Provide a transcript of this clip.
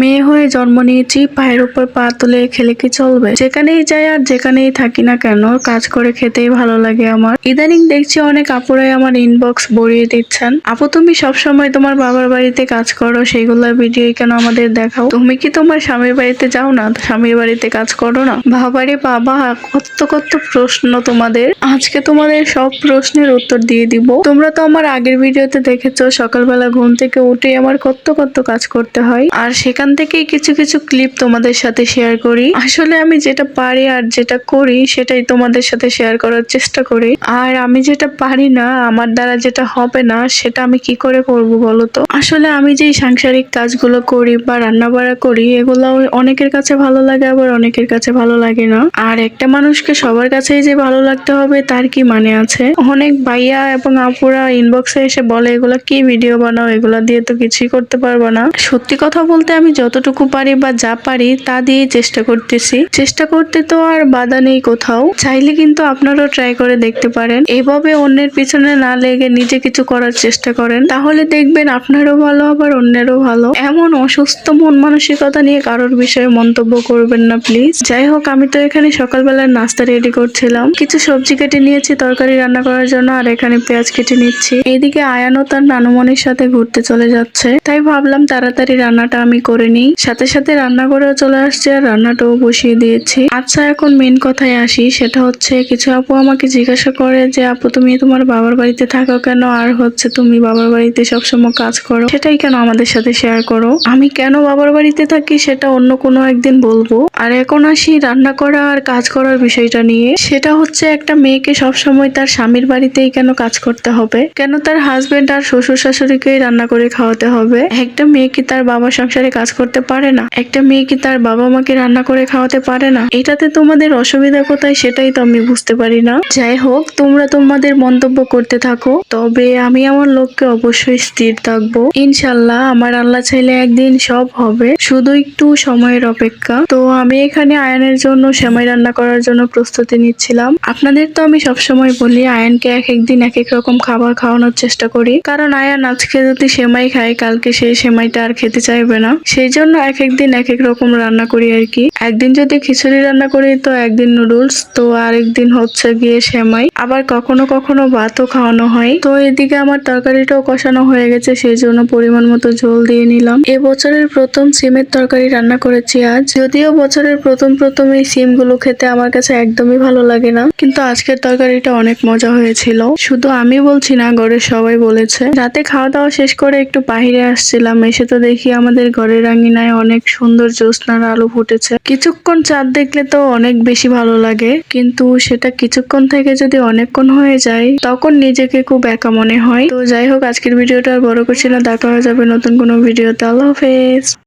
মেয়ে হয়ে জন্ম নিয়েছি, পায়ের উপর পা তুলে খেলে কি চলবে? যেখানেই যাই আর যেখানেই থাকি না কেন, কাজ করে খেতেই ভালো লাগে আমার। ইদানিং দেখছি অনেক আপুরাই আমার ইনবক্স ভরিয়ে দিচ্ছেন। আপু, তুমি সব সময় তোমার বাবার বাড়িতে কাজ করো সেইগুলোর ভিডিও কেন আমাদের দেখাও? তুমি কি তোমার স্বামীর বাড়িতে যাও না? স্বামীর বাড়িতে কাজ করো না? বাবারে বাবা কত কত প্রশ্ন তোমাদের। আজকে তোমাদের সব প্রশ্নের উত্তর দিয়ে দিব। তোমরা তো আমার আগের ভিডিওতে দেখেছ, সকালবেলা ঘুম থেকে উঠে আমার কত কত কাজ করতে হয়। আর সেখান থেকেই কিছু কিছু ক্লিপ তোমাদের সাথে শেয়ার করি। আসলে আমি যেটা পারি আর যেটা করি, সেটাই তোমাদের সাথে শেয়ার করার চেষ্টা করি। আর আমি যেটা পারি না, আমার দ্বারা যেটা হবে না, সেটা আমি কি করে করব বলো তো? আসলে আমি যেই সাংসারিক কাজগুলো করি বা রান্না বাড়া করি, এগুলো অনেকের কাছে ভালো লাগে, আবার অনেকের কাছে ভালো লাগে না। আর একটা মানুষকে সবার কাছেই যে ভালো লাগতে হবে, তার কি মানে আছে? অনেক ভাইয়া এবং আপুরা ইনবক্সে এসে বলে, এগুলা কি ভিডিও বানাও? এগুলা দিয়ে তো কিছুই করতে পারব না। সত্যি কথা বলতে আমি যতটুকু পারি বা যা পারি তা দিয়েই চেষ্টা করতেছি। চেষ্টা করতে তো আর বাধা নেই কোথাও। চাইলে কিন্তু আপনারাও ট্রাই করে দেখতে পারেন। এভাবে অন্যের পিছনে না লেগে নিজে কিছু করার চেষ্টা করেন। তাহলে দেখবেন আপনারও ভালো, আবার অন্যেরও ভালো। এমন অসুস্থ মন মানসিকতা নিয়ে কারোর বিষয়ে মন্তব্য করবেন না প্লিজ যাই হোক, আমি তো এখানে সকালবেলার নাস্তা রেডি করছিলাম। কিছু সবজি কেটে নিয়েছি, তরকারি রান্না করার জন্য, আর এখানে পেঁয়াজ কেটে নিচ্ছি। এইদিকে আয়ানও তার নানুমনির সাথে ঘুরতে চলে যাচ্ছে। তাই ভাবলাম তাড়াতাড়ি রান্নাটা আমি করে নিই সাথে সাথে রান্না করেও চলে আসছে আর রান্নাটাও বসিয়ে দিয়েছি। আচ্ছা এখন মেন কথায় আসি। সেটা হচ্ছে, কিছু আপু আমাকে জিজ্ঞাসা করে যে, আপু, তুমি তোমার বাবার বাড়িতে থাকো কেন? আর হচ্ছে, তুমি বাবার বাড়িতে সবসময় কাজ করো? সেটাই কেন আমাদের সাথে শেয়ার করো? আমি কেন বাবার বাড়িতে থাকি সেটা অন্য কোনো একদিন বলব। আর এখন আসি রান্না করা আর কাজ করার বিষয়টা নিয়ে। সেটা হচ্ছে, একটা মেয়েকে সবসময় তার স্বামীর বাড়িতেই কেন কাজ করতে হবে? কেন তার হাজবেন্ড আর শ্বশুর শাশুড়িকেই রান্না করে খাওয়াতে হবে? একটা মেয়ে কি তার বাবা সংসারে কাজ করতে পারে না। একটা মেয়ে কি তার বাবা মাকে রান্না করে খাওয়াতে পারে না? এটাতে তোমাদের অসুবিধা কোথায় সেটাই তো আমি বুঝতে পারি না। যাই হোক, তোমরা তোমাদের মন্তব্য করতে থাকো। তবে আমি আমার লোককে অবশ্যই স্থির থাকব। ইনশাল্লাহ, আমার আল্লাহ চাইলে একদিন সব হবে। শুধু একটু সময়ের অপেক্ষা। তো আমি এখানে আয়নের জন্য সেমাই রান্না করার জন্য প্রস্তুতি নিচ্ছিলাম। আপনাদের তো আমি সবসময় বলি, আয়নকে এক একদিন এক এক রকম খাবার খাওয়ানোর চেষ্টা করি। কারণ আয়ান আজকে যদি সেমাই খায়, কালকে সেই সেমাইটা আর খেতে চাইবে না। সেই জন্য এক একদিন এক এক রকম রান্না করি আর কি। একদিন যদি খিচুড়ি রান্না করি, তো একদিন নুডলস, তো আরেকদিন হচ্ছে গিয়ে সেমাই। আবার কখনো কখনো ভাতও খাওয়ানো হয়। তো এদিকে আমার তরকারিটাও কষানো হয়ে গেছে, সেই জন্য পরিমাণ মতো ঝোল দিয়ে নিলাম। এ বছরের প্রথম সিমের তরকারি রান্না করেছি আজ। যদিও বছরের প্রথম প্রথম এই সিমগুলো খেতে আমার কাছে একদমই ভালো লাগে না, কিন্তু আজকের তরকারিটা অনেক মজা হয়েছিল। শুধু আমি বলছি না, ঘরের সবাই বলেছে। রাতে খাওয়া দাওয়া শেষ করে একটু বাহিরে আসছিলাম, এসে তো দেখি আমাদের ঘরের আঙিনায় অনেক সুন্দর জ্যোৎস্নার আলো ফুটেছে। কিছুক্ষণ চাঁদ দেখলে তো অনেক বেশি ভালো লাগে। কিন্তু সেটা কিছুক্ষণ থেকে যদি অনেকক্ষণ হয়ে যায়, তখন নিজেকে খুব একা মনে হয়। তো যাই হোক, আজকের ভিডিওটা আর বড় করছি না। দেখা হয়ে যাবে নতুন কোনো ভিডিওতে। আল্লাহ হাফেজ।